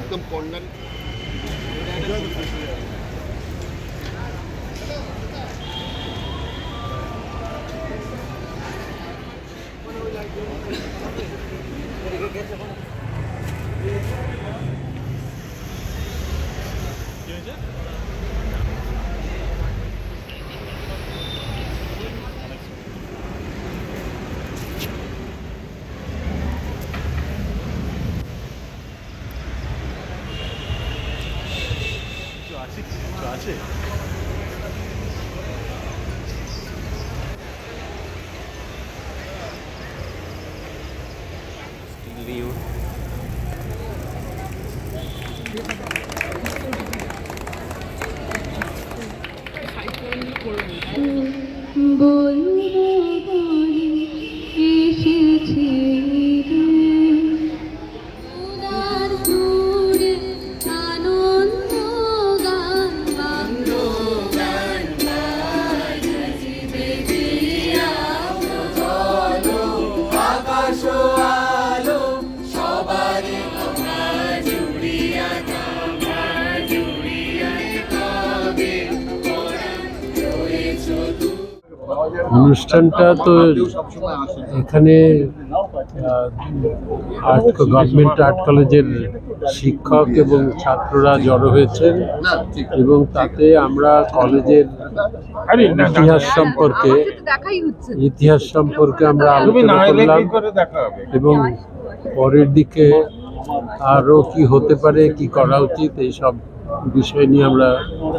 একদম কর্নার কিছু আছে কিছু আছে বলব বলে অনুষ্ঠানটা তো এখানে আর্ট গভর্নমেন্ট আর্ট কলেজের শিক্ষক এবং ছাত্ররা জড়ো হয়েছেন এবং তাতে আমরা কলেজের ইতিহাস সম্পর্কে ইতিহাস সম্পর্কে আমরা আলোচনা করলাম এবং পরের দিকে আরও কি হতে পারে কি করা উচিত এই সব বিষয় নিয়ে আমরা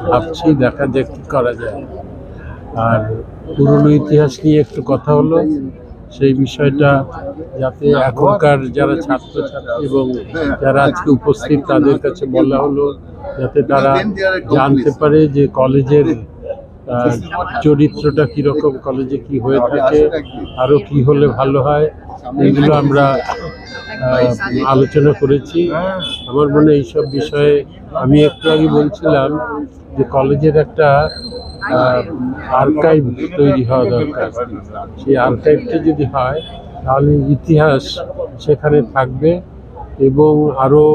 ভাবছি দেখা যাক কি করা যায়। আর পুরনো ইতিহাস নিয়ে একটু কথা হলো। সেই বিষয়টা যাতে এখনকার যারা ছাত্রছাত্রী এবং যারা আজকে উপস্থিত তাদের কাছে বলা হলো, যাতে তারা জানতে পারে যে কলেজের চরিত্রটা কীরকম, কলেজে কি হয়ে থাকে আরও কি হলে ভালো হয়, এগুলো আমরা আলোচনা করেছি। আমার মনে এইসব বিষয়ে আমি একটু আগে বলছিলাম যে কলেজের একটা আর্কাইভ তৈরি হওয়া দরকার। সেই আর্কাইভটি যদি হয়, তাহলে ইতিহাস সেখানে থাকবে এবং আরও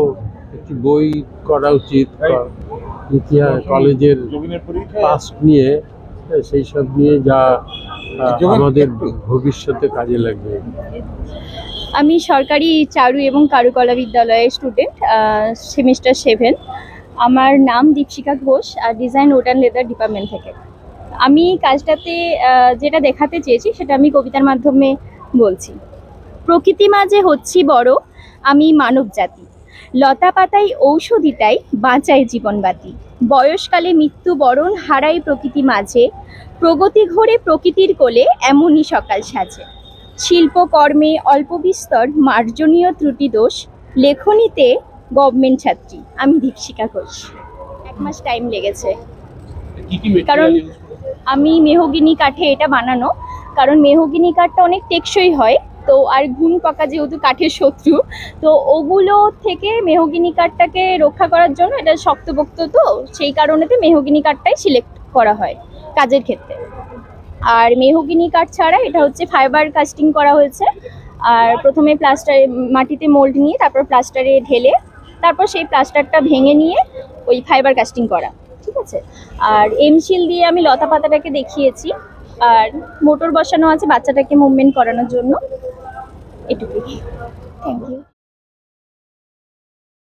একটি বই করা উচিত। ইতিহাস কলেজের পাস্ট নিয়ে, সেই সব নিয়ে যা আমাদের ভবিষ্যতে কাজে লাগবে। আমি সরকারি চারু এবং কারুকলা বিদ্যালয়ের স্টুডেন্ট সেমিস্টার সেভেন আমার নাম দীপশিকা ঘোষ, আর ডিজাইন অ্যান্ড লেদার ডিপার্টমেন্ট থেকে। আমি কাজটাতে যেটা দেখাতে চেয়েছি সেটা আমি কবিতার মাধ্যমে বলছি। প্রকৃতি মাঝে হচ্ছি বড় আমি মানব জাতি। লতা পাতাই ঔষধিতাই বাঁচায় জীবনবাতি। বয়সকালে মৃত্যু বরণ হারাই প্রকৃতি মাঝে প্রগতি ঘোরে প্রকৃতির কোলে এমনই সকাল সাজে। শিল্পকর্মে অল্প বিস্তর মার্জনীয় ত্রুটি দোষ লেখনীতে গভর্নমেন্ট ছাত্রী আমি দীপশিকা ঘোষ। এক মাস টাইম লেগেছে। কারণ আমি মেহগিনি কাঠে এটা বানানো, কারণ মেহগিনি কাঠটা অনেক টেকসই হয়, তো আর ঘুম পাকা যেহেতু কাঠের শত্রু, তো ওগুলো থেকে মেহগিনি কাঠটাকে রক্ষা করার জন্য এটা শক্তপোক্ত, তো সেই কারণেতে মেহগিনি কাঠটাই সিলেক্ট করা হয় কাজের ক্ষেত্রে। আর মেহগিনি কাঠ ছাড়া এটা হচ্ছে ফাইবার কাস্টিং করা হয়েছে, আর প্রথমে প্লাস্টার মাটিতে মোল্ড নিয়ে তারপর প্লাস্টারে ঢেলে, তারপর সেই প্লাস্টারটা ভেঙে নিয়ে ওই ফাইবার কাস্টিং করা। আছে। আর এমশিল দিয়ে আমি লতা পাতাটাকে দেখিয়েছি। আর মোটর বসানো আছে বাচ্চাটাকে মুভমেন্ট করানোর জন্য। এটুকুই। Thank you